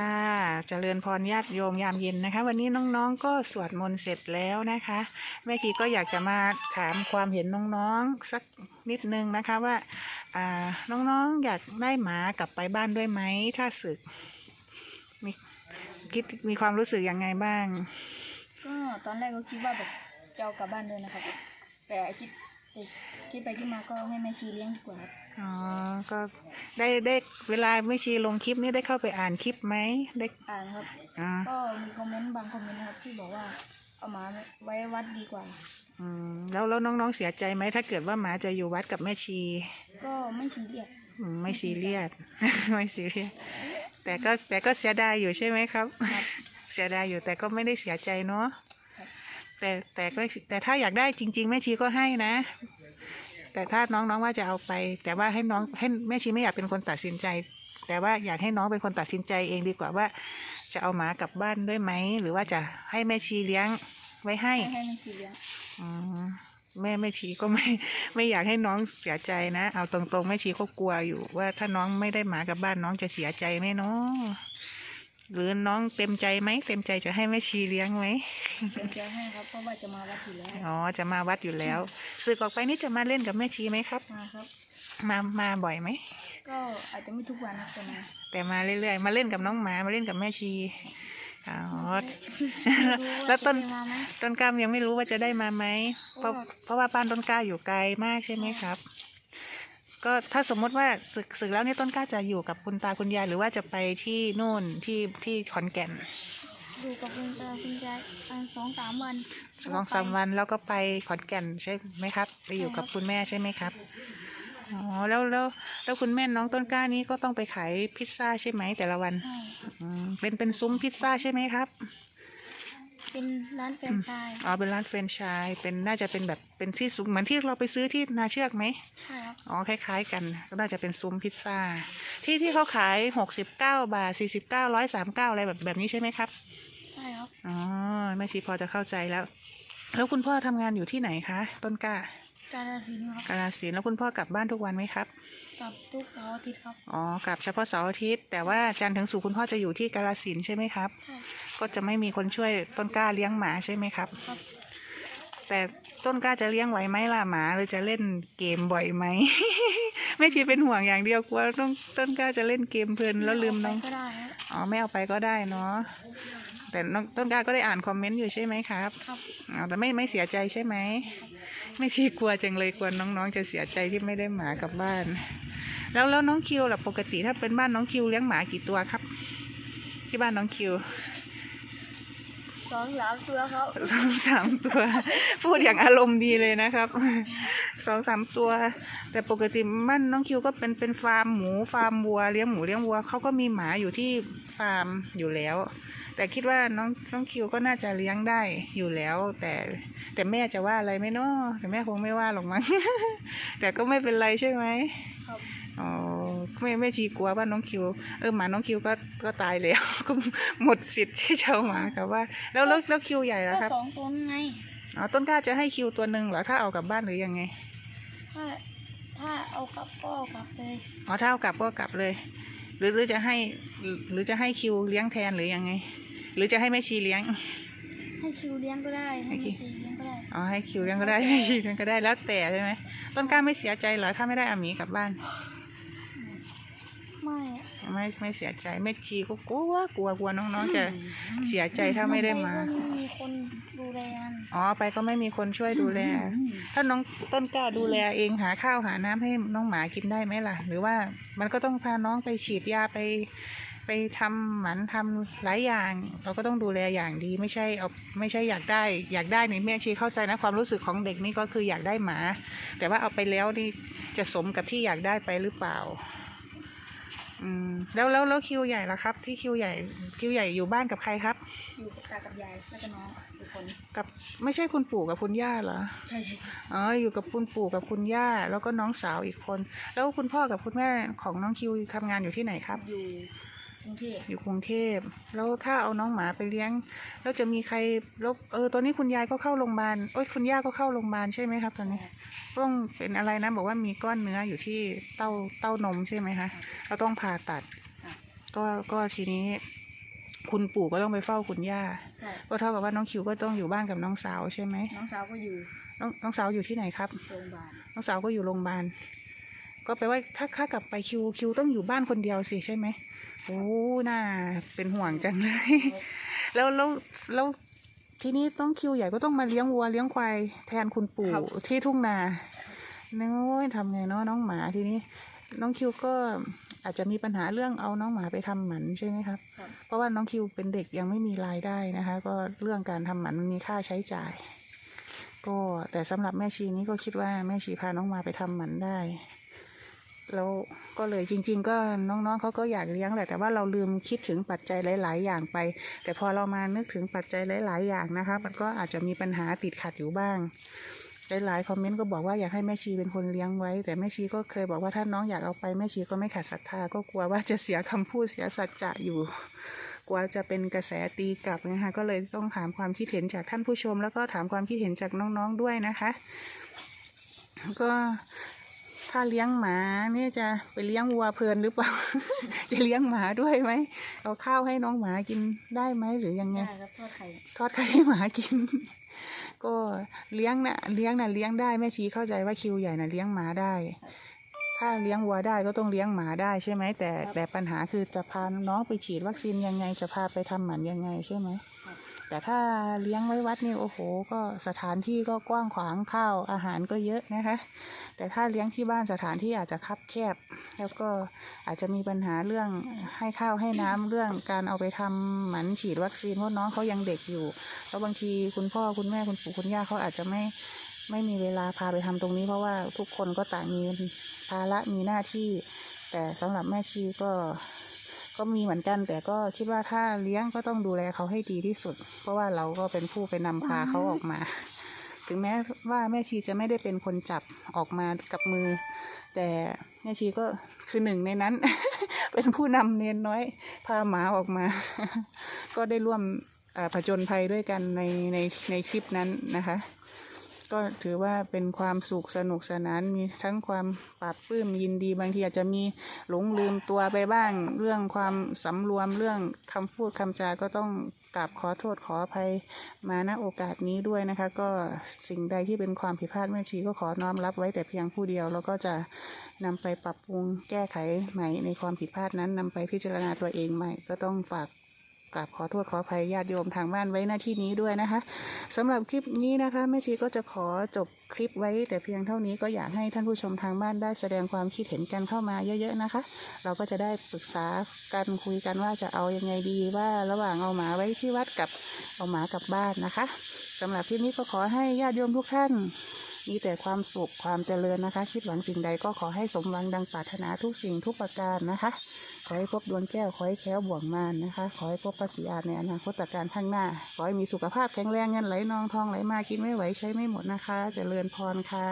ค่ะเจริญพรญาติโยมยามเย็นนะคะ วันนี้น้องๆ ก็สวดมนต์เสร็จแล้วนะคะ แม่ชีก็อยากจะมาถามความเห็นน้องๆสักนิดนึงนะคะว่าอ่าน้องๆอยากได้หมากลับไปบ้านด้วยไหมถ้าศึกมีคิดมีความรู้สึกยังไงบ้าง ก็ตอนแรกก็คิดว่าแบบจะเอากลับบ้านเลยนะครับแต่คิดแต่คิดไปคิดมาก็ให้แม่ชีเลี้ยงดีกว่าครับ อ๋อ ก็ได้ได้เวลาแม่ชีลงคลิปนี้ได้เข้าไปอ่านคลิปไหมได้อ่านครับ อ่าก็มีคอมเมนต์บางคอมเมนต์นะครับที่บอกว่าเอาหมาไว้วัดดีกว่า อืมแล้วแล้วน้องๆเสียใจไหมถ้าเกิดว่าหมาจะอยู่วัดกับแม่ชี ก็ไม่ซีเรียสอืมไม่ซีเรียส ไม่ซีเรียสแต่ก็แต่ก็เสียดายอยู่ใช่ไหมครับ ครับ เสียดายอยู่แต่ก็ไม่ได้เสียใจเนาะครับแต่แต่ก็แต่ถ้าอยากได้จริง ๆ แม่ชีก็ให้นะ แต่ถ้าน้องๆว่าจะเอาไป แต่ว่าให้น้องให้แม่ชีไม่อยากเป็นคนตัดสินใจ แต่ว่าอยากให้น้องเป็นคนตัดสินใจเองดีกว่าว่า จะเอาหมากลับบ้านด้วยไหมหรือว่าจะให้แม่ชีเลี้ยงไว้ให้ให้ให้แม่ชีเลี้ยงอืมแม่แม่ชีก็ไม่ไม่อยากให้น้องเสียใจนะ เอาตรงๆแม่ชีก็กลัวอยู่ว่าถ้าน้องไม่ได้หมากลับบ้านน้องจะเสียใจไหมเนาะ หรือน้องเต็มใจไหมเต็มใจจะให้แม่ชีเลี้ยงไหมเดี๋ยวจะให้ครับเพราะว่าจะมาวัดอยู่แล้วอ๋อจะมาวัดอยู่แล้วสึกออกไปนี่จะมาเล่นกับแม่ชีไหมครับมาครับ มามาบ่อยไหมก็อาจจะไม่ทุกวันนะแต่มาแต่มาเรื่อยๆมาเล่นกับน้องหมามาเล่นกับแม่ชีอ๋อไม่รู้าแล้วต้นจะได้มาไหมต้นกล้ามยังไม่รู้ว่าจะได้มาไหมเพราะเพราะว่าเพราะว่าบ้านต้นกล้าอยู่ไกลมากใช่ไหมครับ ก็ถ้าสมมติว่าศึกศึกแล้วเนี่ยต้นกล้าจะอยู่กับคุณตาคุณยายหรือว่าจะไปที่นู่นที่ที่ขอนแก่นอยู่กับคุณตาคุณยายอันสองสามวันสองสามวันแล้วก็ไปขอนแก่นใช่ไหมครับ ไปอยู่กับใช่ครับคุณแม่ใช่ไหมครับอ๋อแล้วแล้วแล้วคุณแม่น้องต้นกล้านี้ก็ต้องไปขายพิซซ่าใช่ไหมแต่ละวันใช่อืมเป็นเป็นซุ้มพิซซ่าใช่ไหมครับ เป็นร้านแฟรนไชส์อ๋อเป็นร้านเฟรนไชส์เป็นน่าจะเป็นแบบเป็นที่ซุ้มเหมือนที่เราไปซื้อที่นาเชือกไหมใช่ครับอ๋อคล้ายๆกันก็น่าจะเป็นซุ้มพิซซ่า ที่ที่เขาขายหกสิบเก้าบาทสี่สิบเก้าร้อยสามเก้าอะไรแบบแบบนี้ใช่ไหมครับใช่ครับอ๋อแม่ชีพอจะเข้าใจแล้ว แล้วคุณพ่อทำงานอยู่ที่ไหนคะ ต้นกล้า การสินธุ์ครับกาลสินธุ์แล้วคุณพ่อกลับบ้านทุกวันไหมครับกับทุกเสาร์อาทิตย์ครับ อ๋อกลับเฉพาะเสาร์อาทิตย์ แต่ว่าจันทร์ถึงศุกร์คุณพ่อจะอยู่ที่กาลสินธุ์ใช่ไหมครับ ใช่ ก็จะไม่มีคนช่วยต้นกล้าเลี้ยงหมาใช่ไหมครับ ครับ แต่ต้นกล้าจะเลี้ยงไหวไหมล่ะหมาหรือจะเล่นเกมบ่อยไหม ไม่ชีเป็นห่วงอย่างเดียวกลัวต้นต้นกล้าจะเล่นเกมเพลินแล้วลืมน้องไปก็ได้ครับอ๋อไม่เอาไปก็ได้เนาะแต่น้องต้นกล้าก็ได้อ่านคอมเมนต์อยู่ใช่ไหมครับ ครับ อ๋อแต่ไม่ไม่เสียใจใช่ไหม ไม่ชีกลัวจังเลยกลัวน้องๆ จะเสียใจที่ไม่ได้หมากลับบ้าน แล้วแล้วน้องคิวล่ะปกติถ้าเป็นบ้านน้องคิวเลี้ยงหมากี่ตัวครับ ที่บ้านน้องคิวสองสามตัวครับสองสามตัว พูดอย่างอารมณ์ดีเลยนะครับสองสามตัว แต่ปกติบ้านน้องคิวก็เป็นเป็นฟาร์มหมูฟาร์มวัวเลี้ยงหมูเลี้ยงวัวเขาก็มีหมาอยู่ที่ฟาร์มอยู่แล้ว แต่คิดว่าน้องน้องคิวก็น่าจะเลี้ยงได้อยู่แล้ว แต่แต่แม่จะว่าอะไรไหมเนาะแต่แม่คงไม่ว่าหรอกมั้ง แต่ก็ไม่เป็นไรใช่ไหมครับอ๋อไม่ไม่ชีกลัวว่าน้องคิว เออหมาน้องคิวก็ก็ตายแล้ว ก็หมดสิทธิ์ที่จะเอาหมากับว่า แล้วแล้วแล้วคิวใหญ่ก็แล้วครับสองตัวไงอ๋อต้นกล้าจะให้คิวตัวหนึ่งเหรอถ้าเอากลับบ้านหรือยังไง ถ้าถ้าเอากลับก็เอากลับเลยอ๋อถ้าเอากลับก็กลับเลย หรือหรือจะให้หรือจะให้คิวเลี้ยงแทนหรือยังไง หรือจะให้แม่ชีเลี้ยง ให้คิวเลี้ยงก็ได้ให้โอเคแม่ชีเลี้ยงก็ได้อ๋อให้คิวเลี้ยงก็ได้ให้ชีเลี้ยงก็ได้แล้วแต่ใช่ไหมต้นกล้าไม่เสียใจเหรอถ้าไม่ได้อาหมีกลับบ้าน ไม่ไม่ไม่เสียใจแม่ชีก็กลัวกลัวกลัวน้องๆจะเสียใจถ้าไม่ได้มานปก็ไม่มีคนดูแลมันอ๋อไปก็ไม่มีคนช่วยดูแล ถ้าน้องต้นกล้าดูแลเองหาข้าวหาน้ำให้น้องหมากินได้ไหมล่ะ หรือว่ามันก็ต้องพาน้องไปฉีดยาไป ไปทำหมันทำหลายอย่าง เราก็ต้องดูแลอย่างดีไม่ใช่เอาไม่ใช่อยากได้ อยากได้นี่แม่ชีเข้าใจนะความรู้สึกของเด็กนี่ก็คืออยากได้หมา แต่ว่าเอาไปแล้วนี่จะสมกับที่อยากได้ไปหรือเปล่าอืมแล้วแล้วแล้วคิวใหญ่ล่ะครับ ที่คิวใหญ่คิวใหญ่อยู่บ้านกับใครครับ อยู่กับตากับยายแล้วก็น้องอีกคนกับไม่ใช่คุณปู่กับคุณย่าเหรอใช่ใช่ใช่อ๋ออยู่กับคุณปู่กับคุณย่า แล้วก็น้องสาวอีกคน แล้วคุณพ่อกับคุณแม่ของน้องคิวทำงานอยู่ที่ไหนครับ อยู่ กรุงเทพอยู่กรุงเทพแล้วถ้าเอาน้องหมาไปเลี้ยง แล้วจะมีใครแล้วเออตอนนี้คุณยายก็เข้าโรงพยาบาลโอ้ยคุณย่าก็เข้าโรงพยาบาลใช่ไหมครับ ตอนนี้ต้องเป็นอะไรนะบอกว่ามีก้อนเนื้ออยู่ที่เต้าเต้านมใช่ไหมคะเราต้องผ่าตัด ก็ก็ทีนี้ คุณปู่ก็ต้องไปเฝ้าคุณย่าใช่ก็เท่ากับว่าน้องคิวก็ต้องอยู่บ้านกับน้องสาวใช่ไหมน้องสาวก็อยู่น้องน้องสาวอยู่ที่ไหนครับโรงพยาบาลน้องสาวก็อยู่โรงพยาบาลก็แปลว่าถ้าถ้ากลับไปคิวคิวต้องอยู่บ้านคนเดียวสิใช่ไหม โอ้น่าเป็นห่วงจังเลย แล้วแล้วแล้วทีนี้ต้องคิวใหญ่ก็ต้องมาเลี้ยงวัวเลี้ยงควายแทนคุณปู่ที่ทุ่งนาน้อยทำไงเนาะน้องหมาทีนี้ น้องคิวก็อาจจะมีปัญหาเรื่องเอาน้องหมาไปทำหมันใช่ไหมครับครับ เพราะว่าน้องคิวเป็นเด็กยังไม่มีรายได้นะคะ ก็เรื่องการทำหมันมันมีค่าใช้จ่าย ก็แต่สำหรับแม่ชีนี้ก็คิดว่าแม่ชีพาน้องมาไปทำหมันได้ แล้วก็เลยจริง ๆ ก็น้องๆเขาก็อยากเลี้ยงแหละแต่ว่าเราลืมคิดถึงปัจจัยหลาย ๆ อย่างไป แต่พอเรามานึกถึงปัจจัยหลาย ๆ อย่างนะคะ มันก็อาจจะมีปัญหาติดขัดอยู่บ้างหลายๆคอมเมนต์ก็บอกว่าอยากให้แม่ชีเป็นคนเลี้ยงไว้ แต่แม่ชีก็เคยบอกว่าถ้าน้องอยากเอาไปแม่ชีก็ไม่ขัดศรัทธาก็กลัวว่าจะเสียคำพูดเสียสัจจะอยู่ กลัวจะเป็นกระแสตีกลับนะคะก็เลยต้องถามความคิดเห็นจากท่านผู้ชม แล้วก็ถามความคิดเห็นจากน้องๆด้วยนะคะ ก็ ถ้าเลี้ยงหมาเนี่ยจะไปเลี้ยงวัวเพลินหรือเปล่า จะเลี้ยงหมาด้วยไหมเอาข้าวให้น้องหมากินได้ไหมหรือยังไงได้ครับทอดไข่ทอดไข่ให้หมากิน ก็เลี้ยงนะเลี้ยงนะเลี้ยงได้แม่ชีเข้าใจว่าคิวใหญ่นะเลี้ยงหมาได้ ถ้าเลี้ยงวัวได้ก็ต้องเลี้ยงหมาได้ใช่ไหมแต่แต่ปัญหาคือจะพาน้องไปฉีดวัคซีนยังไงจะพาไปทำหมันยังไงใช่ไหมครับ แต่ถ้าเลี้ยงไว้วัดนี่โอ้โห ก็สถานที่ก็กว้างขวางข้าวอาหารก็เยอะนะคะ แต่ถ้าเลี้ยงที่บ้านสถานที่อาจจะคับแคบ แล้วก็อาจจะมีปัญหาเรื่องให้ข้าวให้น้ำเรื่องการเอาไปทำหมันฉีดวัคซีนเพราะน้องเขายังเด็กอยู่ แล้วบางทีคุณพ่อคุณแม่คุณปู่คุณย่าเขาอาจจะไม่ไม่มีเวลาพาไปทำตรงนี้ เพราะว่าทุกคนก็ต่างมีภาระมีหน้าที่ แต่สำหรับแม่ชีก็ ก็มีเหมือนกัน แต่ก็คิดว่าถ้าเลี้ยงก็ต้องดูแลเขาให้ดีที่สุด เพราะว่าเราก็เป็นผู้ไปนำพาเขาออกมา ถึงแม้ว่าแม่ชีจะไม่ได้เป็นคนจับออกมากับมือ แต่แม่ชีก็คือหนึ่งในนั้น เป็นผู้นำเนนน้อย พาหมาออกมา ก็ได้ร่วมผจญภัยด้วยกันในในในคลิปนั้นนะคะ ก็ถือว่าเป็นความสุขสนุกสนานมีทั้งความปรับปลื้มยินดีบางทีอาจจะมีหลงลืมตัวไปบ้าง เรื่องความสำรวมเรื่องคำพูดคำจาก็ต้องกราบขอโทษขออภัยมาณโอกาสนี้ด้วยนะคะ ก็สิ่งใดที่เป็นความผิดพลาดแม่ชีก็ขอน้อมรับไว้แต่เพียงผู้เดียว แล้วก็จะนำไปปรับปรุงแก้ไขใหม่ในความผิดพลาดนั้นนำไปพิจารณาตัวเองใหม่ ก็ต้องฝาก กราบขอโทษขออภัยญาติโยมทางบ้านไว้หน้าที่นี้ด้วยนะคะสำหรับคลิปนี้นะคะแม่ชีก็จะขอจบคลิปไว้ แต่เพียงเท่านี้ก็อยากให้ท่านผู้ชมทางบ้านได้แสดงความคิดเห็นกันเข้ามาเยอะๆนะคะ เราก็จะได้ปรึกษากันคุยกันว่าจะเอายังไงดีว่าระหว่างเอาหมาไว้ที่วัดกับเอาหมากลับบ้านนะคะสำหรับคลิปนี้ก็ขอให้ญาติโยมทุกท่าน มีแต่ความสุขความเจริญนะคะ คิดหวังสิ่งใดก็ขอให้สมหวังดังปรารถนาทุกสิ่งทุกประการนะคะ ขอให้พบดวงแก้วขอให้แค้วบ่วงมานนะคะ ขอให้พบพระศรีอาในอนาคตการข้างหน้า ขอให้มีสุขภาพแข็งแรงเงินไหลนองทองไหลมากินไม่ไหวใช้ไม่หมดนะคะ เจริญพรค่ะ